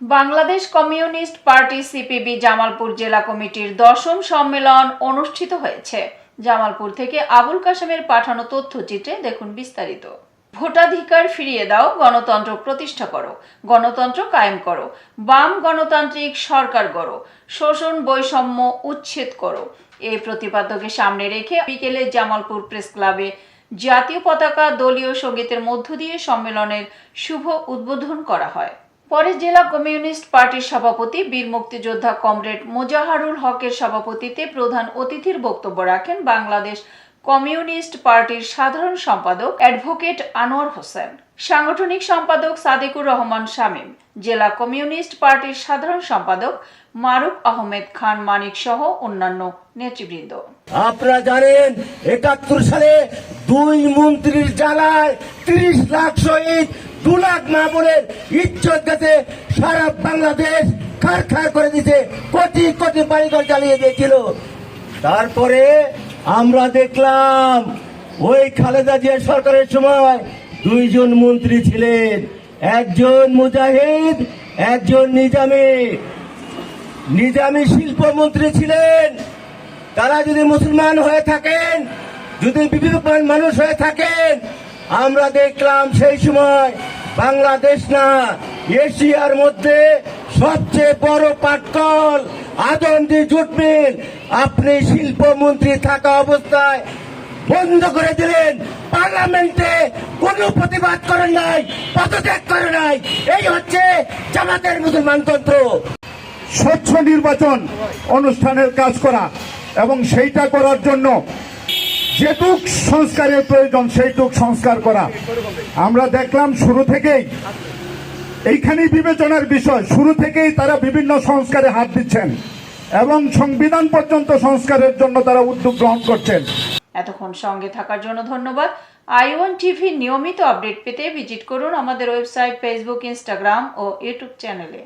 Bangladesh communist party CPB Jamalpur জেলা কমিটির দশম সম্মেলন অনুষ্ঠিত হয়েছে। জামালপুর থেকে আবুল কাশেমের পাঠানো তথ্যচিত্রে দেখুন বিস্তারিত। ভোটাধিকার ফিরিয়ে দাও, গণতন্ত্র প্রতিষ্ঠা করো, গণতন্ত্র কায়েম করো, বাম গণতান্ত্রিক সরকার গড়ো, শোষণ বৈষম্য উচ্ছেদ করো। এই প্রতিপাদ্যকে সামনে রেখে বিকেলে জামালপুর প্রেস ক্লাবে জাতীয় পতাকা দলীয় সঙ্গীতের মধ্য দিয়ে সম্মেলনের শুভ উদ্বোধন করা হয়। পরে জেলা কমিউনিস্ট পার্টির সভাপতি, বীর মুক্তিযোদ্ধা কমরেড মোজাহারুল হকের সভাপতিতে প্রধান অতিথির বক্তব্য রাখেন বাংলাদেশ কমিউনিস্ট পার্টির সাধারণ সম্পাদক অ্যাডভোকেট আনোয়ার হোসেন। সাংগঠনিক সম্পাদক সাদিকুর রহমান শামীম, জেলা কমিউনিস্ট পার্টির সাধারণ সম্পাদক মারুফ আহমেদ খান মানিক সহ অন্যান্য নেতৃবৃন্দ। আপনারা জানেন, একাত্তর সালে দুই মন্ত্রীর জ্বালায় তিরিশ লাখ শহীদ দু লাখ মা বোনের ইজ্জত গেছে, সারা বাংলাদেশ খার খার করে দিছে, কোটি কোটি বাড়িঘর জ্বালিয়ে দিয়েছিল। তারপরে আমরা দেখলাম, ওই খালেদা জিয়া সরকারের সময় দুইজন মন্ত্রী ছিলেন, একজন মুজাহিদ, একজন নিজামি। নিজামী শিল্পমন্ত্রী ছিলেন। তারা যদি মুসলমান হয়ে থাকেন, যদি বিভিন্ন মানুষ হয়ে থাকেন, আমরা দেখলাম সেই সময় বাংলাদেশ না, এশিয়ার মধ্যে সবচেয়ে বড় পাটকল, আদন্দি জুট আপনি শিল্পমন্ত্রী থাকা অবস্থায় বন্ধ করে দিলেন। পার্লামেন্টে কোনো প্রতিবাদ করেন নাই, পদত্যাগ করে নাই। এই হচ্ছে জামাতের মুসলমানতন্ত্র। স্বচ্ছ নির্বাচন অনুষ্ঠানের কাজ করা এবং সেইটা করার জন্য যেটুক সংস্কারের প্রয়োজন, সেইটুক সংস্কার করা। আমরা দেখলাম শুরু থেকেই এইখানেই বিবেচনার বিষয়। শুরু থেকেই তারা বিভিন্ন সংস্কারে হাত দিচ্ছেন এবং সংবিধান পর্যন্ত সংস্কারের জন্য তারা উদ্যোগ গ্রহণ করছেন। এতক্ষণ সঙ্গে থাকার জন্য ধন্যবাদ। আই ওয়ান টিভি নিয়মিত আপডেট পেতে ভিজিট করুন আমাদের ওয়েবসাইট, ফেসবুক, ইনস্টাগ্রাম ও ইউটিউব চ্যানেলে।